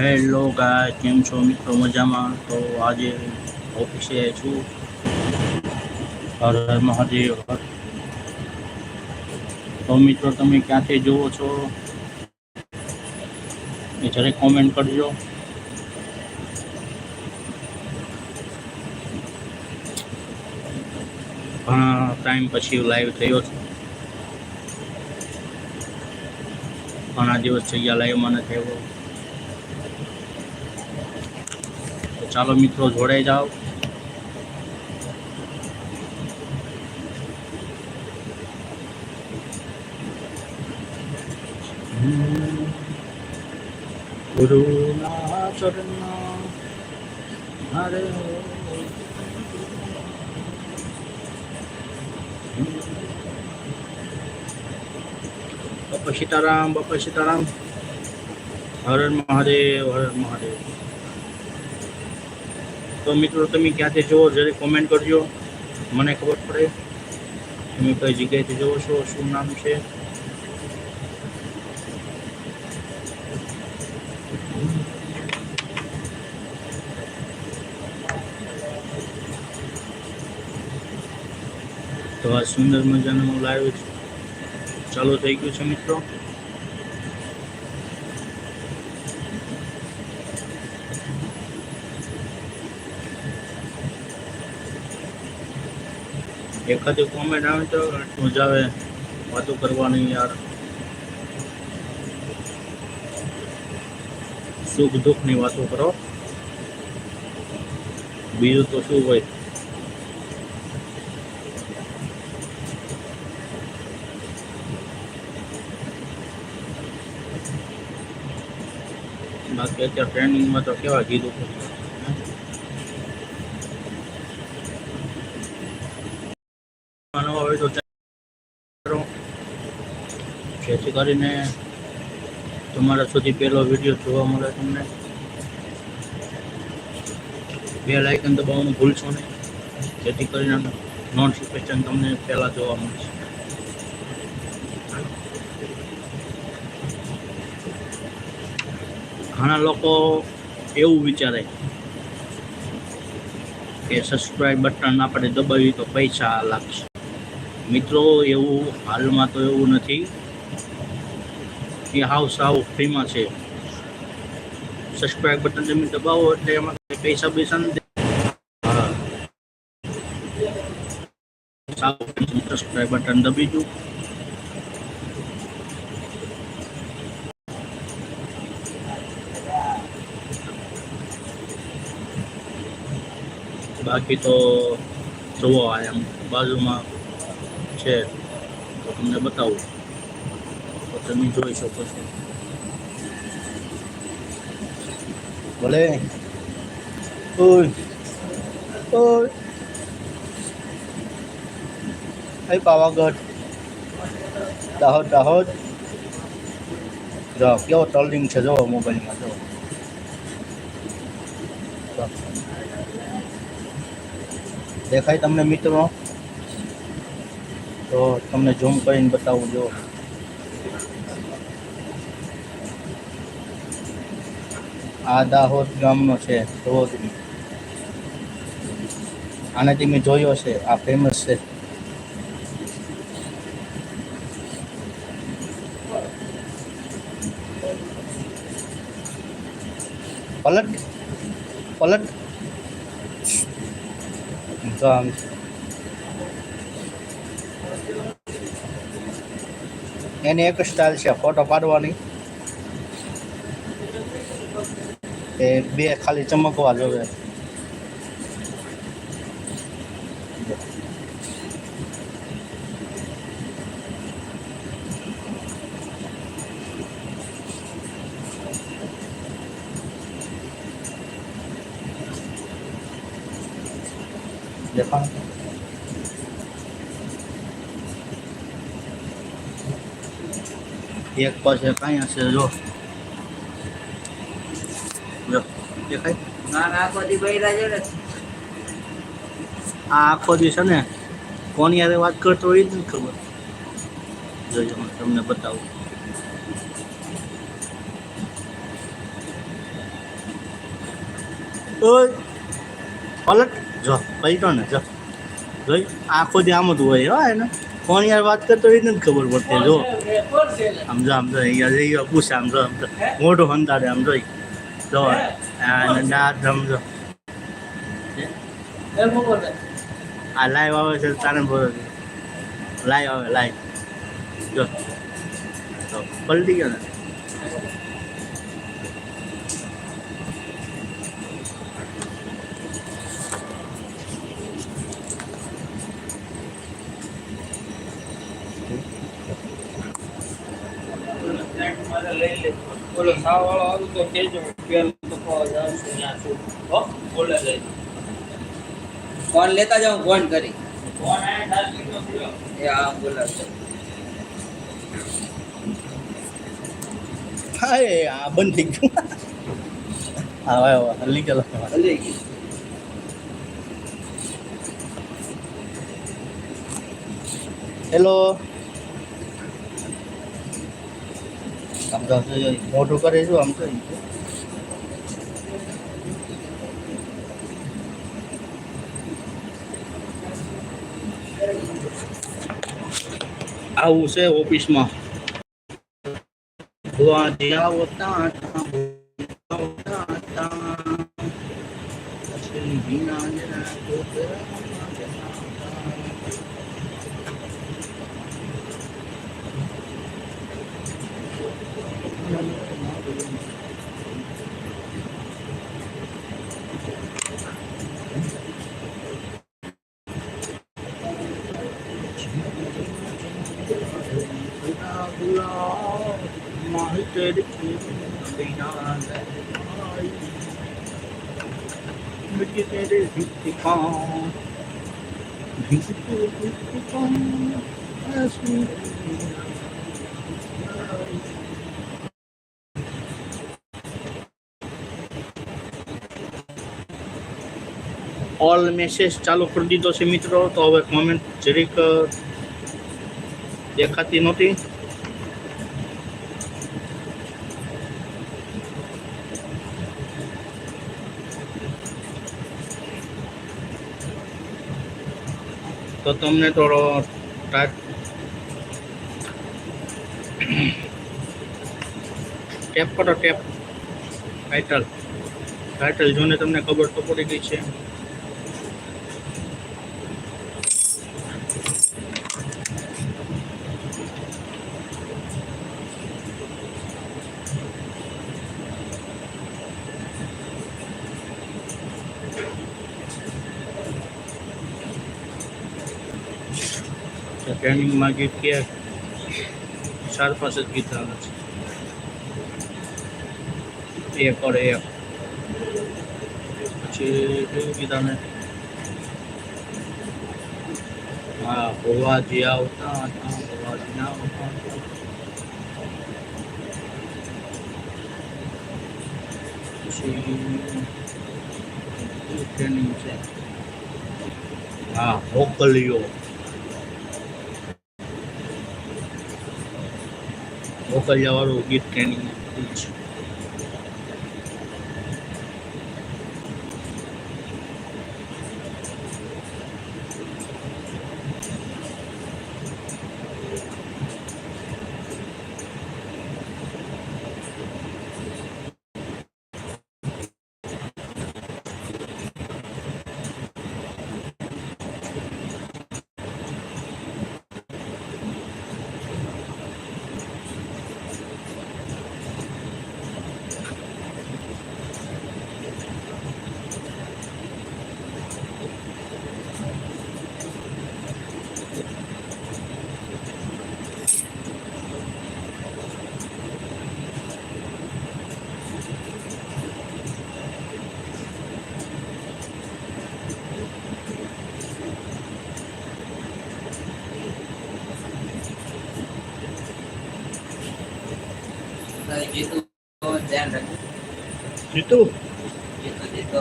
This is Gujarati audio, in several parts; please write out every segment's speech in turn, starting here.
હેલો ગાય કેમ છો મિત્રો મજામાં? તો આજે ઓફિસે છું. હર હર મહાદેવ. તો મિત્રો તમે ક્યાંથી જુઓ છો? એ જરાક કોમેન્ટ કરજો. ઘણા ટાઈમ પછી લાઈવ થયો છે. ઘણા દિવસ થઈ ગયા લાઈવમાં નથી આવ્યો તો ચાલો મિત્રો જોડાઈ જાઓ. ગુરુના ચરણમાં હરે બાપા સીતારામ બાપા સીતારામ. હર હર મહાદેવ હર હર મહાદેવ. તો મિત્રો તમે ક્યાંથી જુઓ જરી કોમેન્ટ કરજો. મને ખબર પડે. તમે કઈ જગ્યાએથી જુઓ છો, શું નામ છે? તો આ સુંદર મજાનું લાઈવ ચાલુ થઈ ગયું છે, મિત્રો. એખાદી કોમેન્ટ આવે તો મજા આવે? વાતો કરવાની યાર. સુખ દુઃખની વાતો કરો. બીજું તો શું હોય? બાકી અત્યારે ટ્રેનિંગમાં તો કેવા કીધું નવા હોય તો કરો. જેથી કરીને તમારા સુધી પહેલો વીડિયો જોવા મળે તમને. બે લાઇકન દબાવવાનું ભૂલશો નહીં. જેથી કરીને નોટિફિકેશન તમને પહેલાં જોવા મળશે. ઘણા લોકો એવું વિચારે કે સબસ્ક્રાઇબ બટન આપણે દબાવી તો પૈસા લાગશે. મિત્રો, એવું હાલમાં તો એવું નથી. એ હાવ સાવ ફ્રીમાં છે સબસ્ક્રાઇબ બટન તમે દબાવો એટલે એમાં કંઈ પૈસા પૈસા નથી હા સાવ સબસ્ક્રાઇબ બટન દબી દઉં બાકી તો જુઓ આ એમ બાજુમાં છે તો તમને બતાવું તો તમે જોઈ શકો છો. ભલે. ઓય. ઓય. પાવાગઢ. દાહોદ દાહોદ. જો, કેવો ટર્નિંગ છે, જો મોબાઈલમાં જો. દેખાય તમને મિત્રો? તો તમને ઝૂમ કરીને બતાવું, જો. આ દાહોદ ગામનો છે ધોધની તમે મેં જોયો છે, આ ફેમસ છે. પલટ પલટ. આમ એની એક સ્ટાઇલ છે ફોટો પાડવાની. એ બે ખાલી ચમકવા જોવે એક પાસે કાંઈ હશે જો જો દેખાય. ના ના બધી બૈરા જોડે જ. આ આખો દિવસ છે ને કોની યારે વાત કરતો હોય જ નથી ખબર. જોજો હું તમને બતાવું. ઓય પલટ જો પલટો ને જો. જોઈ આખો દી આમ જ હોય હા એને. કોણ યાર વાત કરતો હોય નથી ખબર પડતી જો. સમજો સમજો અહીંયા જઈ પૂછે આમ જો આમ જો. મોઢું હંતાડે આમ જોઈ. જો આ દાંત આમ જો આ લાઈવ આવે છે તારે લાઈવ આવે લાઈવ જો તો પલટી ગયો ને બોલો સાવ વાળો આવું તો કેજો છું ત્યાં છું હો બોલે ફોન લેતા જાઉં ફોન કરી. ફોન એ હા એ આ બંધ થઈ ગયું. હવે હવે હલી ગયેલો હલી હેલો આમ તો મોટું કરે છું આમ તો આવું છે ઓફિસમાં. ભુવાજી मुझे तेरे भित्ति कौन भित्ति भित्ति कौन ऐसी ઓલ મેસેજ ચાલુ કરી દીધો છે મિત્રો તો હવે કોમેન્ટ જરીક અ, દેખાતી નહોતી તો તમને થોડો ટેપ કરો, ટેપ. ટાઇટલ ટાઇટલ જોને તમને ખબર તો પડી ગઈ છે. ટ્રેનિંગમાં ગીત કે ચાર પાંચ જ ગીત આવે છે. એક ઓર એક. પછી કયું ગીત આવે હા ભોવાજી આવતા હતા ભોવાજી ના આવતા પછી ટ્રેનિંગ છે. હા, મોકલ્યો. મોકલ્યા વાળું ગીત ટ્રેનિંગ છે જીતું તો ધ્યાન રાખજો જીતુ જીતું જીતો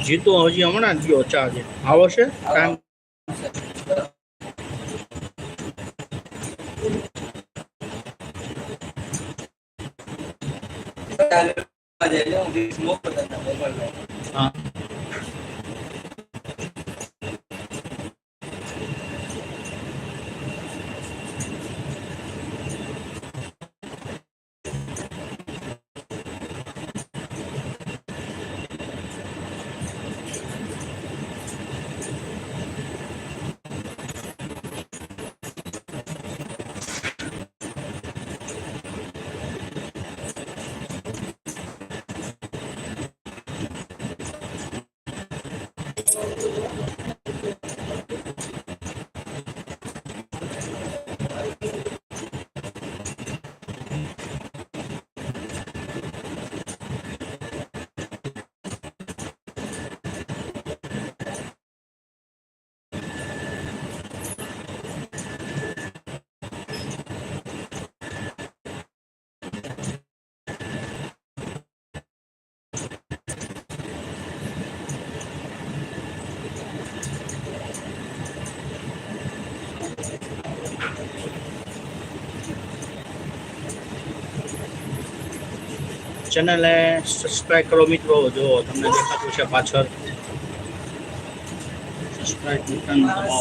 જીતુ હજી હમણાં જ ગયો ચા છે આવો છે ટાઈમ એટલે હું ચેનલને સબસ્ક્રાઈબ કરો મિત્રો જો તમને દેખાતું છે પાછળ. સબસ્ક્રાઈબ બટન દબાવો.